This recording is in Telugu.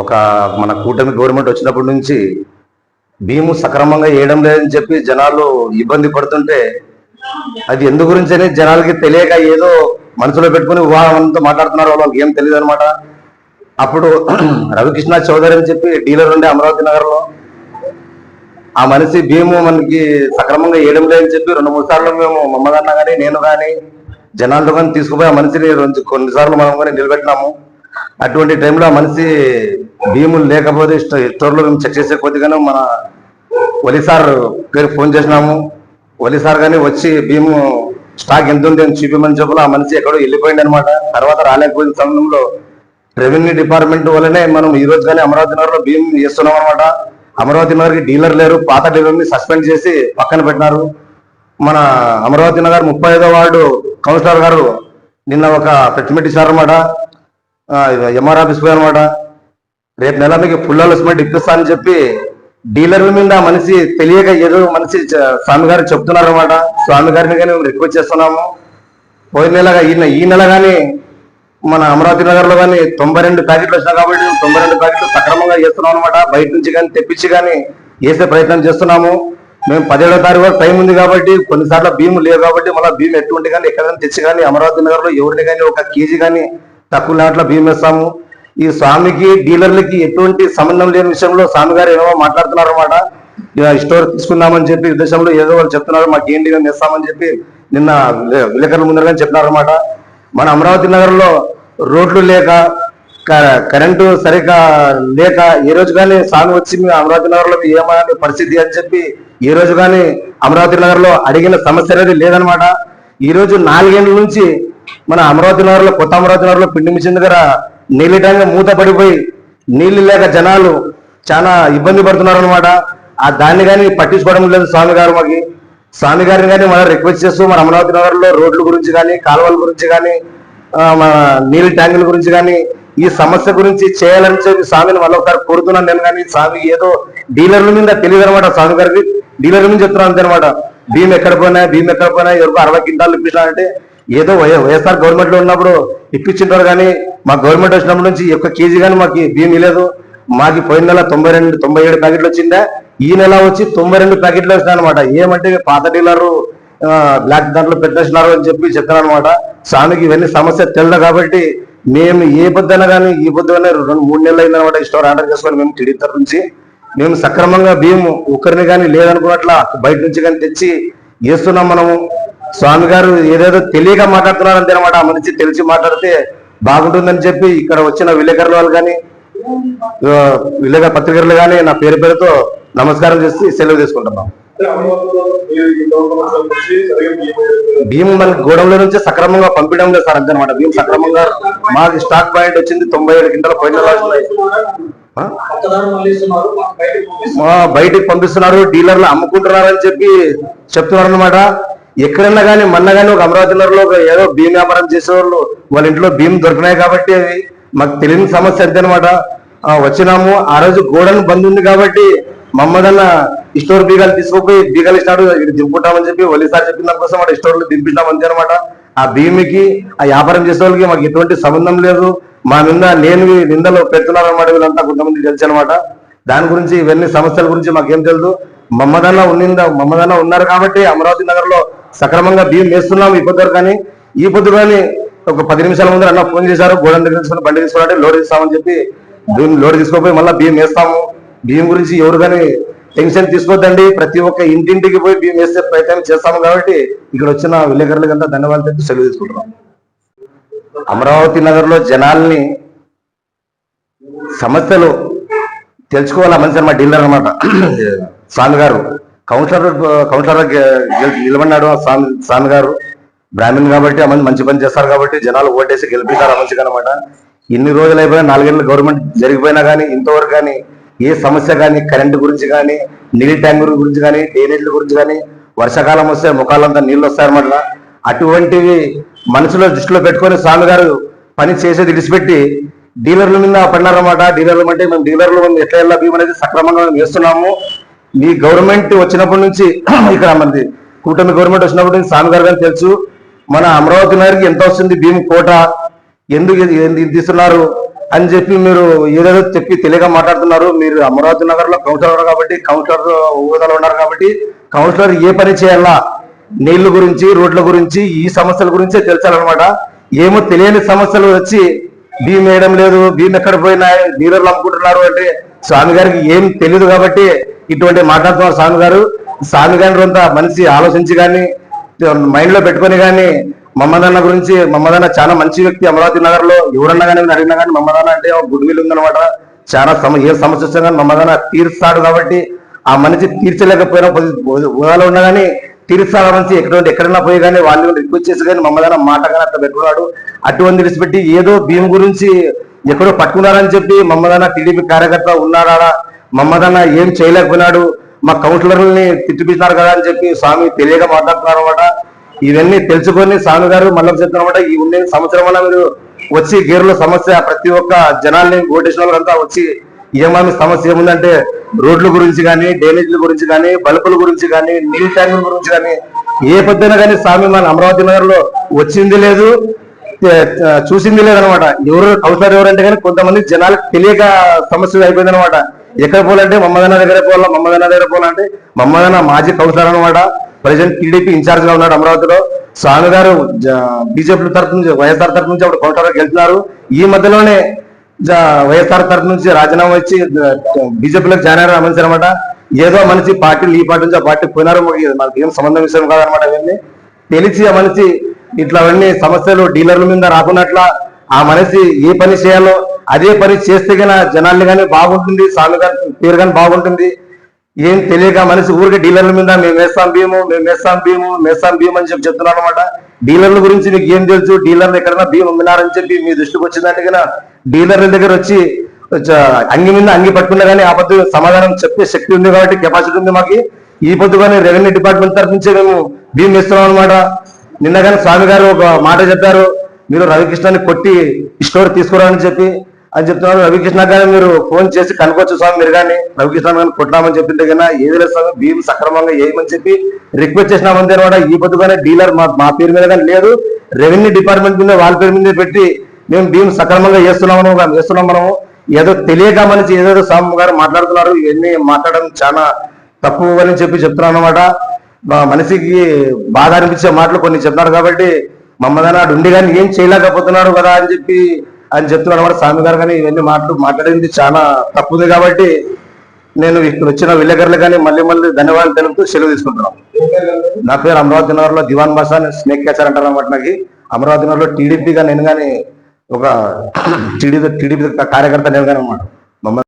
ఒక మన కూటమి గవర్నమెంట్ వచ్చినప్పటి నుంచి భీము సక్రమంగా వేయడం లేదని చెప్పి జనాలు ఇబ్బంది పడుతుంటే అది ఎందు గురించి జనాలకి తెలియక ఏదో మనసులో పెట్టుకుని వివాహంతో మాట్లాడుతున్నారు. వాళ్ళకి ఏం తెలియదు అనమాట అప్పుడు రవికృష్ణ చౌదరి అని చెప్పి డీలర్ ఉండే అమరావతి నగర్లో ఆ మనిషి భీము మనకి సక్రమంగా వేయడం లేదని చెప్పి రెండు మూడు సార్లు మేము మమ్మదన్న కానీ నేను కానీ జనాలతో కానీ తీసుకుపోయి ఆ మనిషిని రెండు కొన్నిసార్లు మనం కానీ నిలబెట్టినాము. అటువంటి టైంలో ఆ మనిషి భీములు లేకపోతే స్టోర్లో మేము చెక్ చేసే కొద్దిగానే మన ఒలి సార్ పేరు ఫోన్ చేసినాము. ఒలి సార్ కానీ వచ్చి భీము స్టాక్ ఎంత ఉంది అని చూపించమని చెప్పి ఆ మనిషి ఎక్కడో వెళ్ళిపోయింది అనమాట తర్వాత రాలేకపోయిన సమయంలో రెవెన్యూ డిపార్ట్మెంట్ వల్లనే మనం ఈ రోజు కానీ అమరావతి నగర్ భీమ్ చేస్తున్నాం అనమాట అమరావతి నగర్కి డీలర్ లేరు. పాత డీలర్ని సస్పెండ్ చేసి పక్కన పెట్టినారు. మన అమరావతి నగర్ ముప్పై ఐదో వార్డు కౌన్సిలర్ గారు నిన్న ఒక ప్రెస్ మీట్ ఇచ్చారనమాట ఎంఆర్ ఆఫీస్ అనమాట రేపు నెల మీకు ఫుల్ అలస్మెంట్ ఇప్పిస్తా అని చెప్పి డీలర్ల మీద మనిషి తెలియక ఏదో మనిషి స్వామి గారు చెప్తున్నారన్నమాట. స్వామి గారిని కానీ మేము రిక్వెస్ట్ చేస్తున్నాము. పోయిన నెల ఈ నె- ఈ నెల కానీ మన అమరావతి నగర్లో కానీ తొంభై రెండు ప్యాకెట్లు వచ్చినాయి కాబట్టి తొంభై రెండు ప్యాకెట్లు సక్రమంగా చేస్తున్నాం అనమాట బయట నుంచి కానీ తెప్పించి కానీ వేసే ప్రయత్నం చేస్తున్నాము. మేము పదిహేడో తారీఖు వరకు టైం ఉంది కాబట్టి కొన్నిసార్లు భీము లేవు కాబట్టి మళ్ళీ భీము ఎటువంటి కానీ ఎక్కడైనా తెచ్చి కానీ అమరావతి నగర్లో ఎవరిని కానీ ఒక కేజీ కానీ తక్కువ నాట్ల భీమ్ ఈ స్వామికి డీలర్లకి ఎటువంటి సంబంధం లేని విషయంలో స్వామి గారు ఏమో మాట్లాడుతున్నారు అనమాట స్టోర్ తీసుకుందామని చెప్పి ఉద్దేశంలో ఏదో వాళ్ళు చెప్తున్నారు మాకు ఏంటి ఇస్తామని చెప్పి నిన్న విలే- విలేకరుల ముందరగానే చెప్పినారనమాట మన అమరావతి నగరంలో రోడ్లు లేక క- కరెంటు సరిగా లేక ఏ రోజు కానీ స్వామి వచ్చి మీ అమరావతి నగర్లో ఏమని ఏమైనా పరిస్థితి అని చెప్పి ఏ రోజు కానీ అమరావతి నగర్లో అడిగిన సమస్య అనేది లేదనమాట ఈ రోజు నాలుగేళ్ళ నుంచి మన అమరావతి నగర్లో కొత్త అమరావతి నగర్లో పిండి మిషన్ దగ్గర నీళ్ళ ట్యాంక్ మూత పడిపోయి నీళ్ళు లేక జనాలు చాలా ఇబ్బంది పడుతున్నారు అనమాట ఆ దాన్ని కానీ పట్టించుకోవడం లేదు స్వామి గారు మాకి. స్వామి గారిని కానీ మనం రిక్వెస్ట్ చేస్తూ మన అమరావతి నగర్లో రోడ్ల గురించి కానీ కాలువల గురించి కానీ మన నీళ్ళ ట్యాంకుల గురించి కానీ ఈ సమస్య గురించి చేయాలని చెప్పి స్వామిని మళ్ళీ ఒకసారి కోరుతున్నాను నేను కానీ. స్వామి ఏదో డీలర్ల మీద తెలియదు అనమాట స్వామి గారికి. డీలర్ల మీద చెప్తున్నాను అంతే అనమాట భీమ్ ఎక్కడ పోయినా భీమ్ ఎక్కడ పోయినా ఎవరికో అరవై కింటాలు ఇప్పించాలంటే ఏదో వై- వైఎస్ఆర్ గవర్నమెంట్లో ఉన్నప్పుడు ఇప్పించింటారు కానీ మా గవర్నమెంట్ వచ్చినప్పటి నుంచి ఒక్క కేజీ కానీ మాకు భీమ్ లేదు. మాకు పోయిన నెల తొంభై రెండు తొంభై ఏడు ప్యాకెట్లు వచ్చిందా ఈ నెల వచ్చి తొంభై రెండు ప్యాకెట్లు వచ్చినాయి అనమాట ఏమంటే పాత డీలరు బ్లాక్ దాంట్లో పెట్టేసినారు అని చెప్పి చెప్తాను అనమాట స్వామికి ఇవన్నీ సమస్య తెలియదు కాబట్టి మేము ఏ పొద్దున కానీ ఈ పొద్దున రెండు మూడు నెలలు అయిందనమాట ఈ స్టోర్ ఆర్డర్ చేసుకొని మేము టీడీ తరఫు నుంచి. మేము సక్రమంగా బియ్యం ఒకరిని కానీ లేదనుకున్నట్ల బయట నుంచి కానీ తెచ్చి వేస్తున్నాం మనము. స్వామి గారు ఏదేదో తెలియక మాట్లాడుతున్నారంటే అనమాట మనిషి తెలిసి మాట్లాడితే బాగుంటుందని చెప్పి ఇక్కడ వచ్చిన విలేకరుల వాళ్ళు కానీ విలేకరు పత్రికలు కానీ నా పేరు పేరుతో నమస్కారం చేసి సెలవు తీసుకుంటున్నాం. భీమ్ మన గోడంలో నుంచి సక్రమంగా పంపించడం లేదు సార్ అంతేనమాట భీమ్ సక్రమంగా మాకు స్టాక్ పాయింట్ వచ్చింది తొంభై ఏడు కింటల పోయిన మా బయటికి పంపిస్తున్నారు డీలర్లు అమ్ముకుంటున్నారు అని చెప్పి చెప్తున్నారు అనమాట ఎక్కడన్నా కానీ మొన్న కానీ ఒక అమరావతి నగర్లో ఏదో భీమ్ వ్యాపారం చేసేవాళ్ళు వాళ్ళ ఇంట్లో భీమ్ దొరికినాయి కాబట్టి అది మాకు తెలియని సమస్య అంతే అనమాట వచ్చినాము. ఆ రోజు గోడను బంద్ ఉంది కాబట్టి మమ్మదన్న ఇస్టోర్ బీగాలు తీసుకుపోయి బీగాలు ఇస్తాడు దింపుకుంటామని చెప్పి ఒలిసారి చెప్పిన దానికోసం వాడు ఇస్టోర్లు లో దింపించాం అంతే అనమాట ఆ భీమికి ఆ వ్యాపారం చేసే వాళ్ళకి మాకు ఎటువంటి సంబంధం లేదు. మా నింద నేను నిందలు పెడుతున్నారు అనమాట వీళ్ళంతా కొంతమంది తెలుసు అనమాట దాని గురించి ఇవన్నీ సమస్యల గురించి మాకేం తెలుసు మమ్మదన్న ఉన్నిందా మమ్మదన్న ఉన్నారు కాబట్టి అమరావతి నగర్లో సక్రమంగా బియ్యం వేస్తున్నాం ఈ పొద్దు కానీ ఈ పొద్దు కానీ ఒక పది నిమిషాల ముందు అన్న ఫోన్ చేశారు గోడౌన్ దగ్గర తీసుకుని బండి తీసుకోవాలంటే లోడ్ ఇస్తామని చెప్పి లోడ్ తీసుకోపోయి మళ్ళీ బియ్యం వేస్తాము. బియ్యం గురించి ఎవరు కానీ టెన్షన్ తీసుకోవద్దండి ప్రతి ఒక్క ఇంటింటికి పోయి బియ్యం వేసే ప్రయత్నం చేస్తాము కాబట్టి ఇక్కడ వచ్చిన విలేకరులకంతా ధన్యవాదాలు చెప్పి సెలవు తీసుకుంటున్నాం. అమరావతి నగర్లో జనాల్ని సమస్యలు తెలుసుకోవాలి? మంచి మా డీలర్ అనమాట స్వామి గారు. కౌన్సిలర్ కౌన్సిలర్ నిలబడినాడు ఆ స్వామి స్వామి గారు. బ్రాహ్మణ్ కాబట్టి ఆ మంది మంచి పని చేస్తారు కాబట్టి జనాలు ఓటేసి గెలిపిస్తారు ఆ మంచిగా అనమాట ఇన్ని రోజులు అయిపోయినా నాలుగేళ్ళు గవర్నమెంట్ జరిగిపోయినా కానీ ఇంతవరకు కానీ ఏ సమస్య కానీ కరెంటు గురించి కానీ నీళ్ళ ట్యాంకుల గురించి కానీ డ్రైనేజ్ల గురించి కానీ వర్షాకాలం వస్తే ముఖాలంతా నీళ్ళు వస్తాయన్నమాట అటువంటివి మనసులో దృష్టిలో పెట్టుకొని స్వామి గారు పని చేసేది విడిచిపెట్టి డీలర్ల మీద పడినారన్నమాట. డీలర్లు అంటే మేము డీలర్లు ఎట్లా వెళ్ళా భీమ్ అనేది సక్రమంగా మేము వేస్తున్నాము మీ గవర్నమెంట్ వచ్చినప్పటి నుంచి ఇక్కడ మంది కూటమి గవర్నమెంట్ వచ్చినప్పటి నుంచి స్వామి గారు కానీ తెలుసు మన అమరావతి నగర్కి ఎంత వస్తుంది భీమ్ కోట ఎందుకు తీస్తున్నారు అని చెప్పి మీరు ఏదేదో చెప్పి తెలియక మాట్లాడుతున్నారు. మీరు అమరావతి నగర్లో కౌన్సిలర్ కాబట్టి కౌన్సిలర్ హోదాలో ఉన్నారు కాబట్టి కౌన్సిలర్ ఏ పని చేయాలా నీళ్ళ గురించి రోడ్ల గురించి ఈ సమస్యల గురించే తెలిసాలన్నమాట. ఏమో తెలియని సమస్యలు వచ్చి భీమ్ వేయడం లేదు భీమ్ ఎక్కడ పోయినా నీళ్ళు అమ్ముకుంటున్నారు అంటే స్వామి గారికి ఏం తెలియదు కాబట్టి ఇటువంటి మాట్లాడుతున్నారు స్వామి గారు స్వామి గారి కొంత మనిషి ఆలోచించి కానీ మైండ్లో పెట్టుకొని కానీ మమ్మదన్న గురించి మమ్మదన్న చాలా మంచి వ్యక్తి అమరావతి నగర్లో ఎవరన్నా కానీ అడిగినా కానీ మమ్మదన్న అంటే గుడ్ విల్ ఉందనమాట చాలా సమ ఏ సమస్య వచ్చినా కానీ మమ్మదన్న తీరుస్తాడు కాబట్టి ఆ మనిషి తీర్చలేకపోయినా పొజి- హోదాలో ఉన్నా కానీ తీరుస్తాడు మనిషి. ఎక్కడ ఎక్కడన్నా పోయి కానీ వాళ్ళు రిక్వెస్ట్ చేసి కానీ మమ్మదన్న మాట కానీ అట్లా పెట్టుకున్నాడు. అటువంటి విడిచిపెట్టి ఏదో భీమ్ గురించి ఎక్కడో పట్టుకున్నారని చెప్పి మమ్మదన్న టీడీపీ కార్యకర్త ఉన్నారా మమ్మదన్న ఏం చేయలేకపోయినాడు మా కౌన్సిలర్ని తిట్టిపించినారు కదా అని చెప్పి స్వామి తెలియక మాట్లాడుతున్నారు అనమాట ఇవన్నీ తెలుసుకొని స్వామి గారు మళ్ళీ చెప్తున్నమాట ఈ ఉండే సంవత్సరం వల్ల మీరు వచ్చి గేర్ల సమస్య ప్రతి ఒక్క జనాల్ని ఓటేసిన వాళ్ళంతా వచ్చి ఏమని సమస్య ఏముందంటే రోడ్ల గురించి కానీ డ్రైనేజీల గురించి కానీ బల్బుల గురించి కానీ నీళ్ళ ట్యాంకుల గురించి కానీ ఏ పొద్దున కానీ స్వామి మన అమరావతి నగర్లో వచ్చింది లేదు చూసింది లేదనమాట ఎవరు కౌన్సిలర్ ఎవరంటే కానీ కొంతమంది జనాలకు తెలియక సమస్య అయిపోయింది అనమాట ఎక్కడ పోవాలంటే మమ్మదన్న దగ్గర పోవాలా మమ్మదన్న దగ్గర పోవాలంటే మమ్మదన్న మాజీ కౌన్సిలర్ అనమాట ప్రజెంట్ టీడీపీ ఇన్ఛార్జ్గా ఉన్నాడు అమరావతిలో. స్వామి గారు బీజేపీ తరఫు నుంచి వైఎస్ఆర్ తరఫు నుంచి అప్పుడు కౌన్సిలర్ గెలుస్తున్నారు ఈ మధ్యలోనే జ- వైఎస్ఆర్ తరఫు నుంచి రాజీనామా ఇచ్చి బీజేపీలోకి జాయిన్ అయ్యారు మనిషి అనమాట ఏదో మనిషి పార్టీలు ఈ పార్టీ నుంచి ఆ పార్టీ పోయినారు మాకు మనకి ఏం సంబంధం విషయం కాదనమాట అవన్నీ తెలిసి ఆ మనిషి ఇట్లావన్నీ సమస్యలు డీలర్ల మీద రాకున్నట్ల ఆ మనిషి ఏ పని చేయాలో అదే పని చేస్తే కానీ జనాల్ని కానీ బాగుంటుంది స్వామి గారి పేరు కానీ బాగుంటుంది. ఏం తెలియక మనిషి ఊరికి డీలర్ల మీద మేము వేస్తాం భీము మేము వేస్తాం భీము వేస్తాం భీము అని చెప్పి చెప్తున్నాను అనమాట డీలర్ల గురించి మీకు ఏం తెలుసు? డీలర్లు ఎక్కడైనా భీము అమ్మినారని చెప్పి మీ దృష్టికి వచ్చిందంటే కన్నా డీలర్ల దగ్గర వచ్చి అంగి మీద అంగి పట్టుకున్నా కానీ ఆ పొద్దు సమాధానం చెప్పే శక్తి ఉంది కాబట్టి కెపాసిటీ ఉంది మాకు. ఈ పొద్దు కానీ రెవెన్యూ డిపార్ట్మెంట్ తరఫు నుంచే మేము భీమ్ ఇస్తున్నాం అనమాట నిన్న కానీ స్వామి గారు ఒక మాట చెప్పారు మీరు రవికృష్ణని కొట్టి స్టోర్ తీసుకురాని చెప్పి. అని చెప్తున్నారు రవికృష్ణ గారు మీరు ఫోన్ చేసి కనుకోవచ్చు స్వామి మీరు కానీ రవికృష్ణ గారిని కొట్టామని చెప్పింటే కన్నా ఏది లేదు స్వామి భీమ్ సక్రమంగా వేయమని చెప్పి రిక్వెస్ట్ చేసినామంతే అనమాట. ఈ పొద్దుగానే డీలర్ మా మా పేరు మీద కానీ లేదు రెవెన్యూ డిపార్ట్మెంట్ మీద వాళ్ళ పేరు మీద పెట్టి మేము భీమ్ సక్రమంగా చేస్తున్నాము చేస్తున్నాం మనము. ఏదో తెలియక మనిషి ఏదేదో స్వామి గారు మాట్లాడుతున్నారు ఇవన్నీ మాట్లాడడం చాలా తప్పు అని చెప్పి చెప్తున్నాను అనమాట. మా మనిషికి బాధ అనిపించే మాటలు కొన్ని చెప్తున్నారు కాబట్టి మమ్మల్ని నాడు ఉండి కానీ ఏం చేయలేకపోతున్నాడు కదా అని చెప్పి అని చెప్తున్నాడు కూడా స్వామి గారు కానీ ఇవన్నీ మాటలు మాట్లాడింది చాలా తప్పుంది కాబట్టి నేను ఇక్కడ వచ్చిన విలేకరులు కానీ మళ్ళీ మళ్ళీ ధన్యవాదాలు తెలుపుతూ సెలవు తీసుకుంటున్నాను నా పేరు అమరావతి నగర్లో దివాన్ బాషా స్నేక్ క్యాచర్ అంటారు అనమాట నాకు. అమరావతి నగర్లో టీడీపీగా నేను కానీ ఒక టీడీపీ టీడీపీ కార్యకర్త నేను కానీ అనమాట